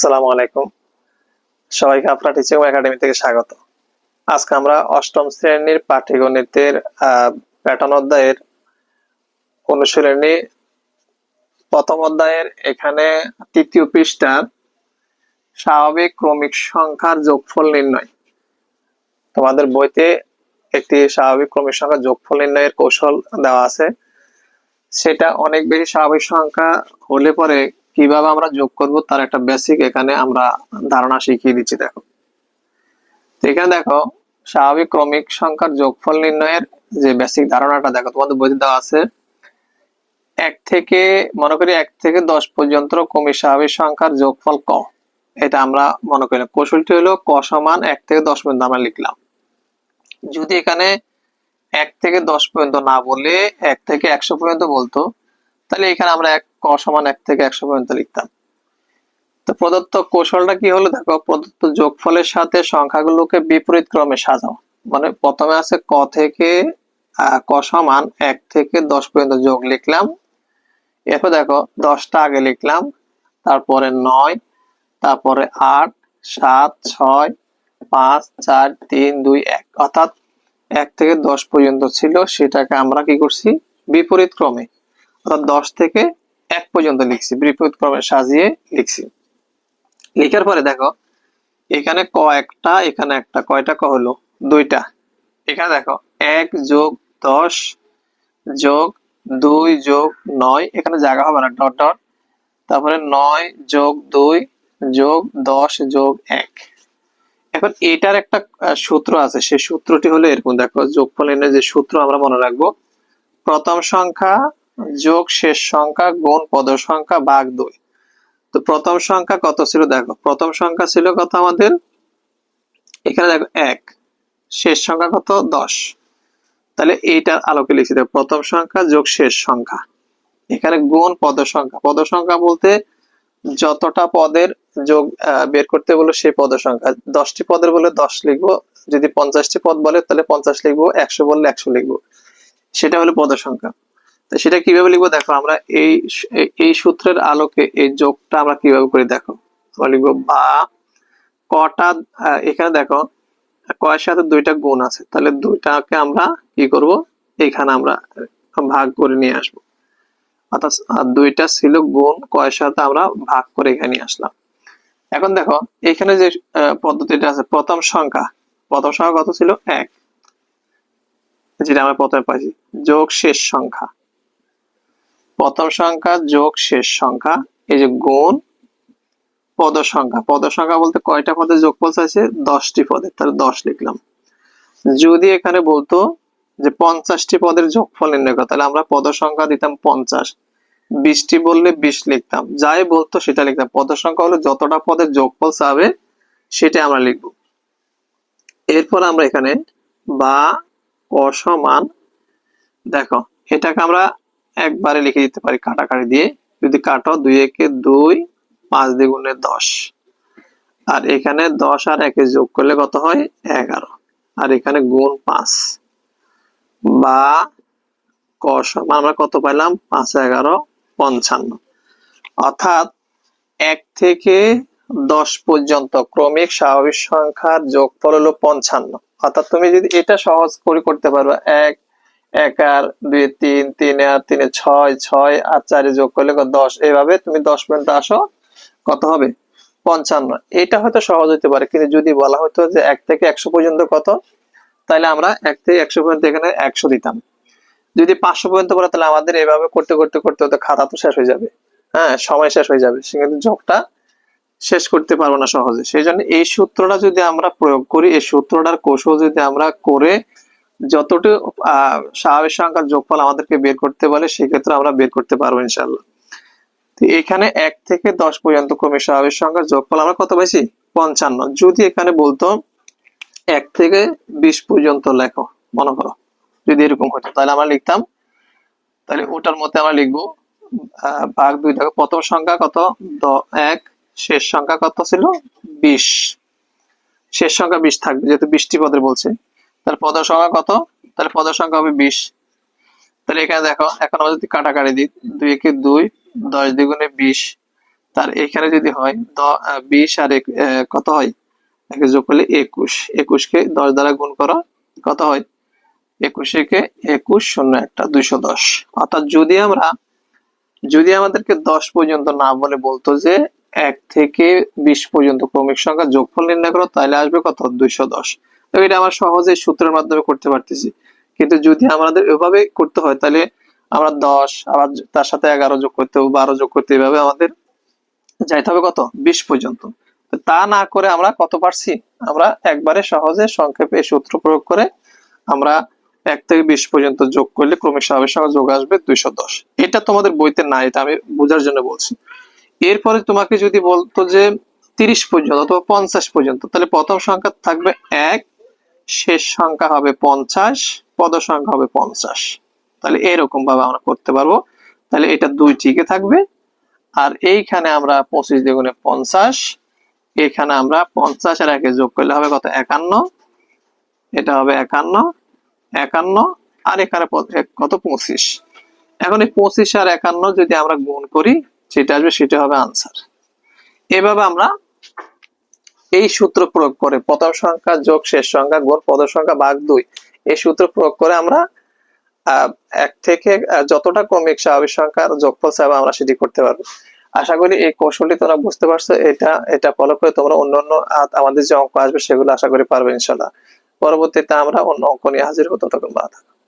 আসসালামু আলাইকুম। সবাইকে আপনার টিচিং একাডেমি থেকে স্বাগত। আজকে আমরা অষ্টম শ্রেণির পাটিগণিতের প্যাটার্ন অধ্যায়ের অনুশীলনী প্রথম অধ্যায়ের এখানে তৃতীয় পৃষ্ঠার স্বাভাবিক ক্রমিক সংখ্যার যোগফল নির্ণয়। তোমাদের বইতে একটি স্বাভাবিক ক্রমিক সংখ্যা যোগফল নির্ণয়ের কৌশল দেওয়া আছে। সেটা অনেক বেশি স্বাভাবিক সংখ্যা হলে পরে কীভাবে আমরা যোগ করব তার একটা বেসিক এখানে আমরা ধারণা শিখিয়ে দিচ্ছি, দেখো। এখানে দেখো, স্বাভাবিক ক্রমিক সংখ্যার যোগফল নির্ণয়ের যে বেসিক ধারণাটা, দেখো, তোমাদের বইতে দেওয়া আছে। এক থেকে, মনে করি এক থেকে দশ পর্যন্ত ক্রমিক স্বাভাবিক সংখ্যার যোগফল ক। এটা আমরা মনে করি কৌশলটি হলো ক সমান এক থেকে দশ পর্যন্ত আমরা লিখলাম। যদি এখানে এক থেকে দশ পর্যন্ত না বলে এক থেকে একশো পর্যন্ত বলতো তাহলে এখানে আমরা এক ক সমান এক থেকে একশো পর্যন্ত লিখতাম। তো প্রদত্ত কৌশলটা কি হলো? দেখো, প্রদত্ত যোগফলের সাথে সংখ্যাগুলোকে বিপরীত ক্রমে সাজাও। মানে প্রথমে আছে ক থেকে ক সমান এক থেকে দশ পর্যন্ত যোগ লিখলাম। এরপর দেখো, দশটা আগে লিখলাম, তারপরে নয়, তারপরে আট, সাত, ছয়, পাঁচ, চার, তিন, দুই, এক। অর্থাৎ এক থেকে দশ পর্যন্ত ছিল, সেটাকে আমরা কি করছি? বিপরীত ক্রমে অর্থাৎ দশ থেকে এক পর্যন্ত লিখছি বিপরীত ক্রমে সাজিয়ে লিখছি। লিখার পরে দেখো, এখানে ক একটা, এখানে একটা, কয়টা ক হলো? দুইটা। এখানে দেখো, এক যোগ দশ যোগ দুই যোগ নয়, এখানে জায়গা হবে না, ডট ডট। তারপরে নয় যোগ দুই যোগ দশ যোগ এক। এখন এটার একটা সূত্র আছে, সেই সূত্রটি হলো এরকম। দেখো, যোগফল এনে যে সূত্র আমরা মনে রাখব, প্রথম সংখ্যা যোগ শেষ সংখ্যা গুণ পদ সংখ্যা ভাগ দুই। তো প্রথম সংখ্যা কত ছিল? দেখো, প্রথম সংখ্যা ছিল কত আমাদের? এখানে দেখো, এক। শেষ সংখ্যা কত? দশ। তাহলে এইটার আলোকে লিখছি দেখো প্রথম সংখ্যা যোগ শেষ সংখ্যা। এখানে গুণ পদ সংখ্যা। পদ সংখ্যা বলতে যতটা পদের যোগ বের করতে বলে সেই পদ সংখ্যা। দশটি পদের বলে দশ লিখব, যদি পঞ্চাশটি পদ বলে তাহলে পঞ্চাশ লিখব, একশো বললে একশো লিখব। সেটা হলো পদ সংখ্যা। তো সেটা কীভাবে লিখব? দেখো, আমরা এই এই সূত্রের আলোকে এই যোগটা আমরা কীভাবে করি? দেখো লিখব বা কটা এখানে দেখো, কয়ের সাথে দুইটা গুণ আছে। তাহলে দুইটাকে আমরা কি করব? এখানে আমরা ভাগ করে নিয়ে আসব। অর্থাৎ দুইটা ছিল গুণ, কয়ের সাথে আমরা ভাগ করে এখানে আসলাম। এখন দেখো, এখানে যে পদ্ধতিটা আছে, প্রথম সংখ্যা প্রথম সংখ্যা কত ছিল? এক। যেটা আমরা প্রথমে পাইছি যোগ শেষ সংখ্যা। প্রথম সংখ্যা যোগ শেষ সংখ্যা, এই যে গুণ পদ সংখ্যা পদ সংখ্যা বলতে কয়টা পদে যোগফল চাইছে? দশটি পদে, তাহলে দশ লিখলাম। যদি এখানে বলতো যে পঞ্চাশটি পদের যোগফল নির্ণয় করা, তাহলে আমরা পদ সংখ্যা দিতাম পঞ্চাশ। বিশটি বললে বিশ লিখতাম। যাই বলতো সেটা লিখতাম। পদ সংখ্যা হলো যতটা পদের যোগফল চাবে সেটা আমরা লিখব। এরপর আমরা এখানে বা অসমান দেখো, এটাকে আমরা একবারে লিখে দিতে পারি কাটাকাটি দিয়ে। যদি কাটো দুই একে দুই পাঁচ দ্বিগুণে দশ। আর এখানে দশ আর একে যোগ করলে কত হয়? এগারো। আর এখানে গুণ পাঁচ। বা ক সমান আমরা কত পাইলাম? পাঁচ, এগারো, পঞ্চান্ন। অর্থাৎ এক থেকে দশ পর্যন্ত ক্রমিক স্বাভাবিক সংখ্যার যোগফল হলো পঞ্চান্ন। অর্থাৎ তুমি যদি এটা সহজ করে করতে পারবে এক এক আর দুই, তিন তিন আর তিনে ছয় ছয় আর চারে যোগ করলে দশ। এভাবে তুমি দশ পর্যন্ত আসো, কত হবে? পঞ্চান্ন। এটা হয়তো সহজ হতে পারে, কিন্তু যদি বলা হতো যে এক থেকে একশো পর্যন্ত কত? তাহলে আমরা এক থেকে একশো পর্যন্ত এখানে একশো দিতাম। যদি পাঁচশো পর্যন্ত বলে তাহলে আমাদের এভাবে করতে করতে করতে হতে খাতা তো শেষ হয়ে যাবে। হ্যাঁ সময় শেষ হয়ে যাবে। সেক্ষেত্রে যোগটা শেষ করতে পারব না সহজে। সেই জন্য এই সূত্রটা যদি আমরা প্রয়োগ করি, এই সূত্রটার কৌশল যদি আমরা করে যতটুকু স্বাভাবিক সংখ্যার যোগফল আমাদেরকে বের করতে বলে, সেক্ষেত্রে আমরা বের করতে পারব ইনশাল্লাহ এখানে এক থেকে দশ পর্যন্ত ক্রমে স্বাভাবিক সংখ্যার যোগফল আমরা কত পাইছি? পঞ্চান্ন। যদি এখানে বলতো এক থেকে বিশ পর্যন্ত লেখো, মনে করো। যদি এরকম হতো, তাহলে আমরা লিখতাম, তাহলে ওটার মধ্যে আমরা লিখব ভাগ দুই দেখো প্রথম সংখ্যা কত? এক। শেষ সংখ্যা কত ছিল? বিশ। শেষ সংখ্যা বিশ থাকবে, যেহেতু বিশটি পদের বলছে। তাহলে পদ সংখ্যা কত? তাহলে পদ সংখ্যা হবে বিশ। তাহলে এখানে দেখো, এখন আমরা যদি কাটাকাটি দিই, দুই একে দুই, দশ দ্বিগুণে বিশ। তার এখানে যদি হয় বিশ আর কত হয়? একে যোগ করলে একুশ। একুশকে দশ দ্বারা গুণ করো, কত হয়? একুশে একুশ শূন্য একটা, দুইশো দশ। অর্থাৎ যদি আমরা, যদি আমাদেরকে দশ পর্যন্ত না বলে বলতো যে এক থেকে বিশ পর্যন্ত ক্রমিক সংখ্যা যোগফল নির্ণয় করো, তাহলে আসবে কত? দুইশো দশ। এটা আমরা সহজে সূত্রের মাধ্যমে করতে পারতেছি। কিন্তু যদি আমাদের এভাবে করতে হয়, তাহলে আমরা দশ, আবার তার সাথে এগারো যোগ করতে হবে, বারো যোগ করতে এভাবে আমাদের যাইতে হবে কত? বিশ পর্যন্ত। তা না করে আমরা কত পারছি? আমরা একবারে সহজে সংক্ষেপে সূত্র প্রয়োগ করে আমরা এক থেকে বিশ পর্যন্ত যোগ করলে ক্রমিক স্বাভাবিক সংখ্যা যোগ আসবে দুইশো দশ। এটা তোমাদের বইতে নাই, এটা আমি বোঝার জন্য বলছি। এরপরে তোমাকে যদি বলতো যে তিরিশ পর্যন্ত অথবা পঞ্চাশ পর্যন্ত, তাহলে প্রথম সংখ্যা থাকবে এক শেষ সংখ্যা হবে পঞ্চাশ, পদ সংখ্যা হবে পঞ্চাশ। তাহলে এরকম ভাবে আমরা করতে পারব। তাহলে এটা দুই টিকে থাকবে। আর এইখানে আমরা পঁচিশ দ্বিগুণে পঞ্চাশ, এখানে আমরা পঞ্চাশ আর একে যোগ করলে হবে কত? একান্ন। এটা হবে একান্ন একান্ন, আর এখানে কত? পঁচিশ। এখন এই পঁচিশ আর একান্ন যদি আমরা গুণ করি, যেটা আসবে সেটা হবে আনসার এভাবে আমরা এই সূত্র প্রয়োগ করে প্রথম সংখ্যা, যোগ শেষ সংখ্যা গুণ পদ সংখ্যা, ভাগ দুই। এই সূত্র প্রয়োগ করে আমরা এক থেকে যতটা ক্রমিক স্বাভাবিক সংখ্যার যোগফল চাইব আমরা সেটি করতে পারব। আশা করি এই কৌশলটি তোমরা বুঝতে পারছ। এটা এটা ফলো করে তোমরা অন্যান্য আমাদের যে অঙ্ক আসবে সেগুলো আশা করি পারবে ইনশাল্লাহ পরবর্তীতে আমরা অন্য অঙ্ক নিয়ে হাজির হব। ততক্ষণ ভালো থাকো।